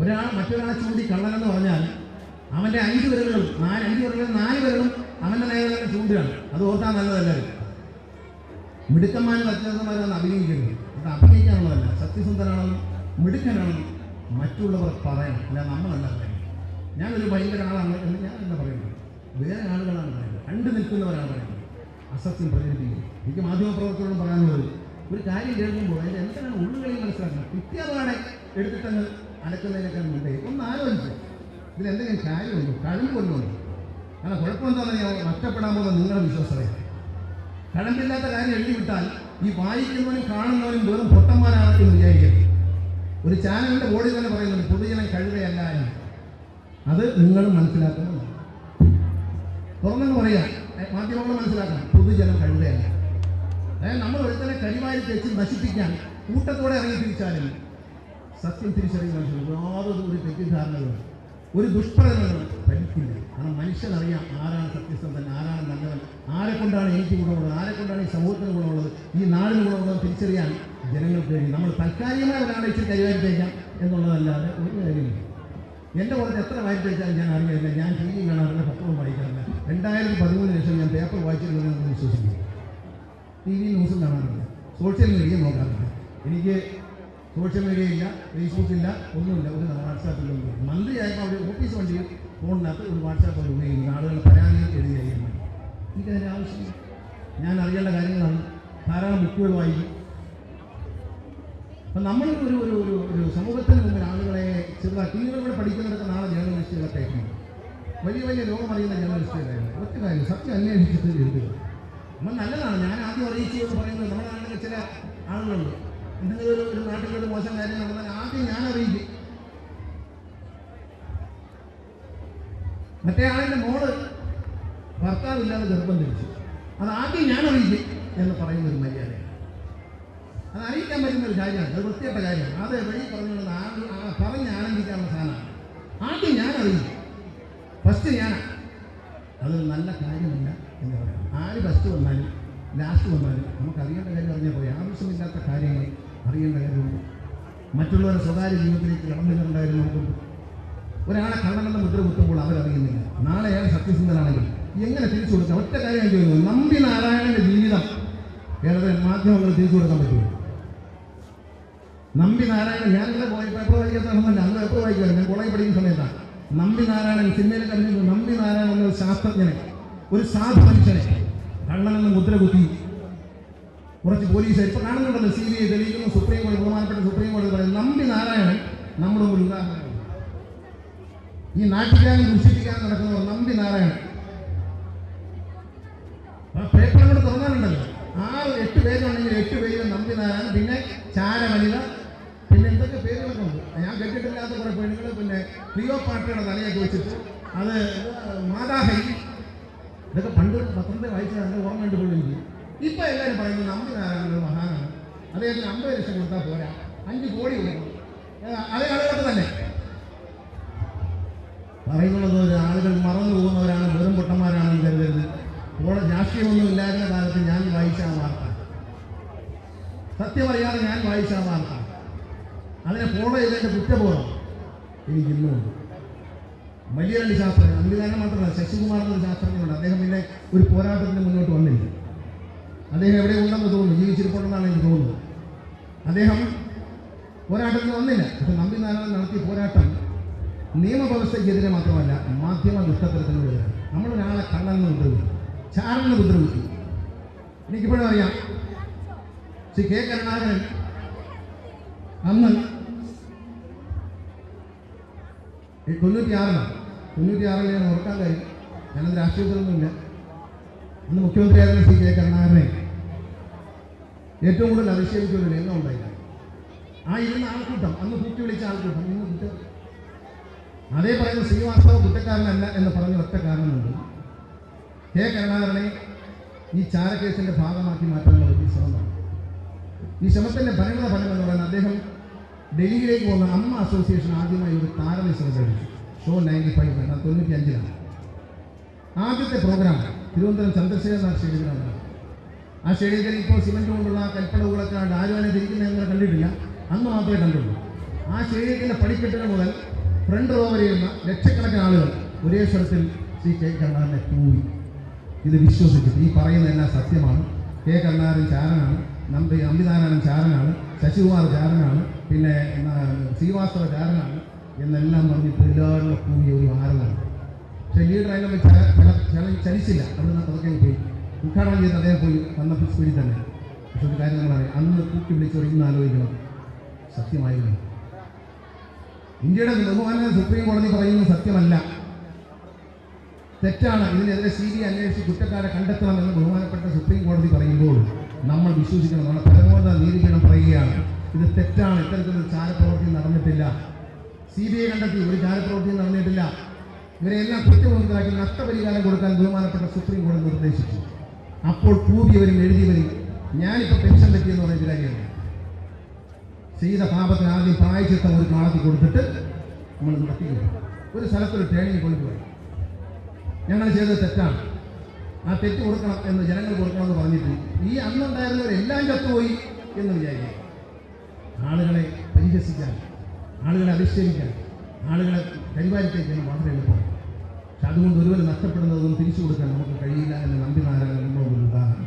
ഒരാൾ മറ്റൊരാളെ ചൂണ്ടി കള്ളനെന്ന് പറഞ്ഞാൽ അവന്റെ അഞ്ച് വിരലുകളും നാല് അഞ്ച് വിരലുകളും നാല് വിരലും അവന്റെ നേരെ തന്നെ ചൂണ്ടുകയാണ് അത് ഓർത്താൻ നല്ലതല്ലായിരുന്നു മിടുക്കന്മാരും അത്യന്തന്മാരും അഭിനയിക്കരുത് അത് അഭിനയിക്കാനുള്ളതല്ല സത്യസന്ധനാണെന്നും മിടുക്കനാണെന്നും മറ്റുള്ളവർ പറയണം. അല്ല നമ്മളല്ല പറയുന്നത്. ഞാനൊരു ഭയങ്കര ആളാണ് എന്ന് ഞാനല്ല പറയുന്നത്? വേറെ ആളുകളാണ് പറയുന്നത്. കണ്ടു നിൽക്കുന്നവരാണ് പറയുന്നത്. അസത്യം പ്രചരിപ്പിക്കുന്നത് എനിക്ക് മാധ്യമപ്രവർത്തകരോട് പറയാനുള്ളത് ഒരു കാര്യം കേൾക്കുമ്പോൾ അതിന്റെ എന്താണ് ഉള്ളുകളിൽ മനസ്സിലാക്കണം കൃത്യപാടെ എടുത്തിട്ടങ്ങ് അലക്കുന്നതിനേക്കാൾ മുമ്പേ ഒന്ന് ആലോചിച്ചു. ഇതിലെന്തെങ്കിലും കാര്യമുണ്ടോ കഴിവ് കൊണ്ടുണ്ടോ കാരണം കുഴപ്പമെന്താണെന്ന് ഞാൻ നഷ്ടപ്പെടാൻ പോകുന്ന നിങ്ങളുടെ വിശ്വാസതയാണ് കഴമ്പില്ലാത്ത കാര്യം എഴുതി വിട്ടാൽ ഈ വായിക്കുന്നവനും കാണുന്നവനും വെറും പൊട്ടന്മാരാണെന്ന് വിചാരിക്കരുത് ഒരു ചാനലിന്റെ ബോർഡിൽ തന്നെ പറയുന്നുണ്ട് പൊതുജനം കഴിവയല്ല എന്ന്. അത് നിങ്ങൾ മനസ്സിലാക്കണം. തുറന്നെന്ന് പറയാം. മാധ്യമങ്ങൾ മനസ്സിലാക്കണം. പൊതുജനം കഴിവയല്ല അതായത് നമ്മൾ ഒരുത്തനെ കരിവായി തെച്ച് നശിപ്പിക്കാൻ കൂട്ടത്തോടെ തിരിച്ചാലും സത്യം തിരിച്ചറിയുന്ന മനുഷ്യർ യാതൊരു ഒരു തെറ്റിദ്ധാരണകളും ഒരു ദുഷ്പ്രചരണങ്ങളും ഭരിക്കില്ല കാരണം മനുഷ്യനറിയാം ആരാണ് സത്യസന്ധൻ ആരാണ് നല്ലവൻ ആരെ കൊണ്ടാണ് എനിക്ക് ഗുണമുള്ളത് ആരെ കൊണ്ടാണ് ഈ സമൂഹത്തിന് ഗുണമുള്ളത് ഈ നാടിന് ഗുണമുള്ളത് തിരിച്ചറിയാൻ ജനങ്ങൾക്ക് കഴിയും. നമ്മൾ താൽക്കാലികമായ ഒരാളെ ഇച്ചിരി കൈകാര്യം എന്നുള്ളതല്ലാതെ ഒരു കാര്യമില്ല. എന്റെ പുറത്ത് എത്ര വായിച്ചു വെച്ചാലും ഞാൻ അറിയില്ല ഞാൻ ടി വി കാണാറില്ല പത്രവും വായിക്കാറില്ല. രണ്ടായിരത്തി പതിമൂന്നിന് ശേഷം ഞാൻ പേപ്പർ വായിച്ചിട്ടുണ്ടെന്ന് വിശ്വസിക്കുന്നു. ടി വി ന്യൂസും കാണാറില്ല. സോഷ്യൽ മീഡിയ നോക്കാറില്ല. എനിക്ക് സോഷ്യൽ മീഡിയ ഇല്ല ഫേസ്ബുക്ക് ഇല്ല ഒന്നുമില്ല. ഒരു വാട്സാപ്പിലൊന്നും മന്ത്രിയായപ്പോൾ അവർ ഓഫീസ് വണ്ടി ഫോണിനകത്ത് ഒരു വാട്സാപ്പ് അവർ ഉപയോഗിക്കുന്നു ആളുകൾ പരാതികൾ എഴുതി കഴിയുമ്പോൾ എനിക്കതിന്റെ ആവശ്യമില്ല. ഞാൻ അറിയേണ്ട കാര്യങ്ങളാണ്. ധാരാളം ബുക്കുകൾ വായിക്കും. അപ്പം നമ്മൾ ഒരു ഒരു ഒരു ഒരു സമൂഹത്തിന് മുമ്പിൽ ആളുകളെ ചെറുതാക്കി. നിങ്ങളിവിടെ പഠിക്കുന്നവരൊക്കെ നാളെ ജേർണലിസ്റ്റുകളെ ടൈപ്പാണ് വലിയ വലിയ ലോകം അറിയുന്ന ജേർണലിസ്റ്റുകളായിരുന്നു ഒറ്റ കാര്യം. സത്യം അന്വേഷിച്ചിട്ട് എഴുതുക? നമ്മൾ നല്ലതാണ്. ഞാൻ ആദ്യം അറിയിച്ചു എന്ന് പറയുന്നത് നമ്മുടെ നാട്ടിലെ ചില ആളുകളുണ്ട്. എന്തെങ്കിലും ഒരു ഒരു നാട്ടിലൊരു മോശം കാര്യം നടന്നാൽ ആദ്യം ഞാൻ അറിയിക്കും. മറ്റേ ആളിന്റെ മോൾ ഭർത്താവില്ലാതെ ഗർഭം ധരിച്ചു. അത് ആദ്യം ഞാൻ അറിയിക്കും എന്ന് പറയുന്ന ഒരു മര്യാദയാണ്. അത് അറിയിക്കാൻ പറ്റുന്ന ഒരു കാര്യമാണ്. അത് വൃത്തിയായിട്ട കാര്യമാണ്. അത് വഴി പറഞ്ഞുകൊണ്ട് ആ- പറഞ്ഞ് ആനന്ദിക്കാനുള്ള സാധനമാണ്. ആദ്യം ഞാൻ അറിയിക്കും. ഫസ്റ്റ് ഞാൻ അതൊരു നല്ല കാര്യമല്ല എന്ന് പറയാം. ആര് ഫസ്റ്റ് വന്നാലും ലാസ്റ്റ് വന്നാലും നമുക്ക് അറിയേണ്ട കാര്യം അറിഞ്ഞാൽ അറിയേണ്ട കാര്യമുണ്ട് മറ്റുള്ളവരുടെ സ്വകാര്യ ജീവിതത്തിലേക്ക് കടന്നു കയറേണ്ടായിരുന്നു നമുക്കുണ്ട് ഒരാളെ കള്ളനെന്ന മുദ്ര കുത്തുമ്പോൾ അവരറിയുന്നില്ല. നാളെ അയാൾ സത്യസന്ധനാണെങ്കിൽ എങ്ങനെ തിരിച്ചു കൊടുക്കാം? ഒറ്റ കാര്യം ചോദിക്കുന്നു. നമ്പി നാരായണന്റെ ജീവിതം കേരളത്തിൽ മാധ്യമങ്ങൾ തിരിച്ചു കൊടുക്കാൻ പറ്റുമോ? നമ്പി നാരായണൻ ഞാനിവിടെ പോയി പേപ്പർ വായിക്കാത്ത നടന്നല്ല അന്ന് പേപ്പർ വായിക്കുമല്ലോ ഞാൻ കോളേജ് പഠിക്കുന്ന സമയത്താണ് നമ്പി നാരായണൻ സിനിമയിൽ കണ്ടിരുന്നു നമ്പി നാരായണൻ ഒരു ശാസ്ത്രജ്ഞനെ ഒരു സാധു മനുഷ്യനെ കള്ളനെന്ന് മുദ്ര കുത്തി കുറച്ച് പോലീസ് ഇപ്പൊ കാണുന്നുണ്ടല്ലോ സി ബി ഐ തെളിയിക്കുന്നു സുപ്രീം കോടതി ബഹുമാനപ്പെട്ട സുപ്രീം കോടതി പറയുന്നത് നമ്പി നാരായണൻ നമ്മുടെ ഒരു ഉദാഹരണമാണ് ഈ നാട്ടുകാരെ ദുഷിപ്പിക്കാൻ നടക്കുന്നവർ നമ്പി നാരായണൻ. പേപ്പർ കൂടെ തുറന്നാലുണ്ടല്ലോ. ആ എട്ട് പേരുണ്ടെങ്കിൽ എട്ട് പേര് നമ്പി നാരായണൻ പിന്നെ ചാരവനിത പിന്നെ എന്തൊക്കെ പേരുകളൊക്കെ ഉണ്ട്. ഞാൻ കേട്ടിട്ടില്ലാത്ത കുറെ പെണ്ണുകൾ പിന്നെ ക്ലിയോപാട്രയുടെ തലയൊക്കെ വെച്ചിട്ട് അത് മാതാഹരി. ഇതൊക്കെ പണ്ട് പത്രത്തെ വായിച്ചതാണ് ഓർമ്മയുണ്ട് പോലും ഇപ്പൊ എല്ലാവരും പറയുന്നത് നമ്പി നാരായണ ഒരു മഹാനാണ്. അദ്ദേഹത്തിന് അമ്പത് ലക്ഷം കൊടുത്താൽ പോരാ. അഞ്ച് കോടി കൊടുക്കണം അതേ ആളുകളൊക്കെ തന്നെ. പറയുന്നുള്ളത് ആളുകൾ മറന്നു പോകുന്നവരാണ് വെറും പൊട്ടന്മാരാണെന്ന് കരുതരുത്. ഇവിടെ രാഷ്ട്രീയമൊന്നും ഇല്ലായിരുന്ന കാലത്ത് ഞാൻ വായിച്ച ആ വാർത്ത. സത്യമറിയാതെ ഞാൻ വായിച്ച ആ വാർത്ത. അതിനെ ഫോളോ ചെയ്തതിന്റെ കുറ്റബോധം എനിക്ക് ഇന്നുമുണ്ട് വലിയരണ്ടി ശാസ്ത്രജ്ഞൻ അംഗീകാരം മാത്രമല്ല ശശികുമാർ എന്നൊരു ശാസ്ത്രജ്ഞനുണ്ട്. അദ്ദേഹം പിന്നെ ഒരു പോരാട്ടത്തിന് മുന്നോട്ട് വന്നില്ല. അദ്ദേഹം എവിടെ ഉണ്ടെന്ന് തോന്നുന്നു. ജീവിച്ചിരിപ്പുണ്ടെന്നാണ് എനിക്ക് തോന്നുന്നത്. അദ്ദേഹം പോരാട്ടത്തിൽ വന്നില്ല. പക്ഷെ നമ്പി നാരായണൻ നടത്തിയ പോരാട്ടം നിയമവ്യവസ്ഥയ്ക്കെതിരെ മാത്രമല്ല മാധ്യമ ദുഷ്ടത്തരത്തിനെതിരെ നമ്മളൊരാളെ കണ്ണെന്ന് ഉപദ്രവിക്കും ചാരനെന്ന് ഉപദ്രവിക്കും എനിക്കിപ്പോഴും അറിയാം. ശ്രീ കെ കരുണാകരൻ അന്ന് തൊണ്ണൂറ്റിയാറിലാണ് തൊണ്ണൂറ്റിയാറിൽ ഞാൻ ഓർക്കാൻ കാര്യം ഞാനത് രാഷ്ട്രീയത്തിലൊന്നുമില്ല. അന്ന് മുഖ്യമന്ത്രിയായിരുന്ന സി കെ കരുണാകരനെ ഏറ്റവും കൂടുതൽ അധിക്ഷേപിച്ച രംഗം ഉണ്ടായില്ല. ആ ഇരുന്ന ആൾക്കൂട്ടം അന്ന് കൂട്ടി വിളിച്ച ആൾക്കൂട്ടം ഇന്ന് കുറ്റ. അതേ പറയുന്ന ശ്രീവാസ്തവ കുറ്റക്കാരനല്ല എന്ന് പറഞ്ഞ ഒറ്റ കാരണമുണ്ട്. കെ കരുണാകരനെ ഈ ചാരക്കേസിന്റെ ഭാഗമാക്കി മാറ്റാനുള്ള വലിയ ശ്രമമാണ്. ഈ ശ്രമത്തിന്റെ ഭരണ ഫലം എന്ന് പറയുന്നത് അദ്ദേഹം ഡൽഹിയിലേക്ക് പോകുന്ന അമ്മ അസോസിയേഷൻ ആദ്യമായി ഒരു താരമത്സരം കഴിച്ചു ഷോ നയന്റി ഫൈവ് തൊണ്ണൂറ്റി അഞ്ചിലാണ് ആദ്യത്തെ പ്രോഗ്രാം തിരുവനന്തപുരം ചന്ദ്രശേഖരനാഥ് സ്റ്റേഡിയത്തിലാണ്. ആ സ്റ്റേഡിയത്തിൽ ഇപ്പോൾ സിമെന്റ് കൊണ്ടുള്ള ആരും ആരുവാനെ തിരിക്കുന്ന ഞങ്ങൾ കണ്ടിട്ടില്ല. അന്ന് മാത്രമേ കണ്ടുള്ളൂ. ആ സ്റ്റേഡിയത്തിന്റെ പടിക്കെട്ടുകൾ മുതൽ ഫ്രണ്ട് റോ വരെയുള്ള ലക്ഷക്കണക്കിന് ആളുകൾ ഒരേ സ്വരത്തിൽ ശ്രീ കെ കണ്ണാറിനെ കൂവി ഇത് വിശ്വസിച്ചിട്ട് ഈ പറയുന്നതെല്ലാം സത്യമാണ്. കെ കണ്ണാരൻ ചാരനാണ്. നമ്പി അമ്പിനാരായണൻ ചാരനാണ്. ശശികുമാർ ചാരനാണ്. പിന്നെ ശ്രീവാസ്തവ ചാരനാണ്. എന്നെല്ലാം പറഞ്ഞിട്ട് എല്ലാവരുടെ കൂടിയ ഒരു ആരലാണ് പക്ഷേ ചല- ചലിച്ചില്ല. അതൊക്കെ അങ്ങ് പോയി. ഉദ്ഘാടനം ചെയ്ത് അദ്ദേഹം പോയി വന്ന സ്പീഡിൽ തന്നെ. പക്ഷെ ഒരു കാര്യം നമ്മൾ അറിയാം അന്ന് കൂട്ടി വിളിച്ചവർ ഇന്ന് ആലോചിക്കണം. സത്യമായിരുന്നു. ഇന്ത്യയുടെ ബഹുമാന സുപ്രീം കോടതി പറയുന്നത് സത്യമല്ല. തെറ്റാണ്. ഇതിനെതിരെ സി ബി അന്വേഷിച്ച് കുറ്റക്കാരെ കണ്ടെത്തണമെന്ന് ബഹുമാനപ്പെട്ട സുപ്രീം കോടതി പറയുമ്പോൾ നമ്മൾ വിശ്വസിക്കണം. നമ്മുടെ പരമോന്നത നീതിപീഠം പറയുകയാണ്. ഇത് തെറ്റാണ്. ഇത്തരത്തിലൊരു ചാരപ്രവൃത്തി നടന്നിട്ടില്ല. സി ബി ഐ കണ്ടെത്തി. ഒരു ചാരപ്രവൃത്തിയും നടന്നിട്ടില്ല. ഇവരെല്ലാം കുറ്റമുണ്ടാക്കി നഷ്ടപരിഹാരം കൊടുക്കാൻ ബഹുമാനപ്പെട്ട സുപ്രീം കോടതി നിർദ്ദേശിച്ചു. അപ്പോൾ കൂടിയവരും എഴുതിയവരും ഞാനിപ്പോൾ പെൻഷൻ പറ്റിയെന്ന് പറയുന്ന കാര്യമാണ് ചെയ്ത പാപത്തിന് ആദ്യം പ്രായച്ചിത്തം ഒരു കാളത്തിൽ കൊടുത്തിട്ട് നമ്മൾ നടത്തി ഒരു സ്ഥലത്തൊരു ട്രെയിനിങ് കൊണ്ടുപോയി. ഞങ്ങൾ ചെയ്തത് തെറ്റാണ്. ആ തെറ്റ് കൊടുക്കണം എന്ന് ജനങ്ങൾ കൊടുക്കണമെന്ന് പറഞ്ഞിട്ട് ഈ അന്നുണ്ടായിരുന്നവരെല്ലാം ചത്തുപോയി എന്ന് വിചാരിക്കുക. ആളുകളെ പരിഹസിക്കാൻ ആളുകളെ അധിക്ഷേപിക്കാൻ ആളുകളെ കരിവാരിത്തേക്കാണ് മാത്രം എളുപ്പം അതുകൊണ്ട് ഒരുവന് നഷ്ടപ്പെടുന്നതൊന്നും തിരിച്ചു കൊടുക്കാൻ നമുക്ക് കഴിയില്ല എന്ന് നമ്പി നാരായണൻ നമ്മളൊരു ഉദാഹരണം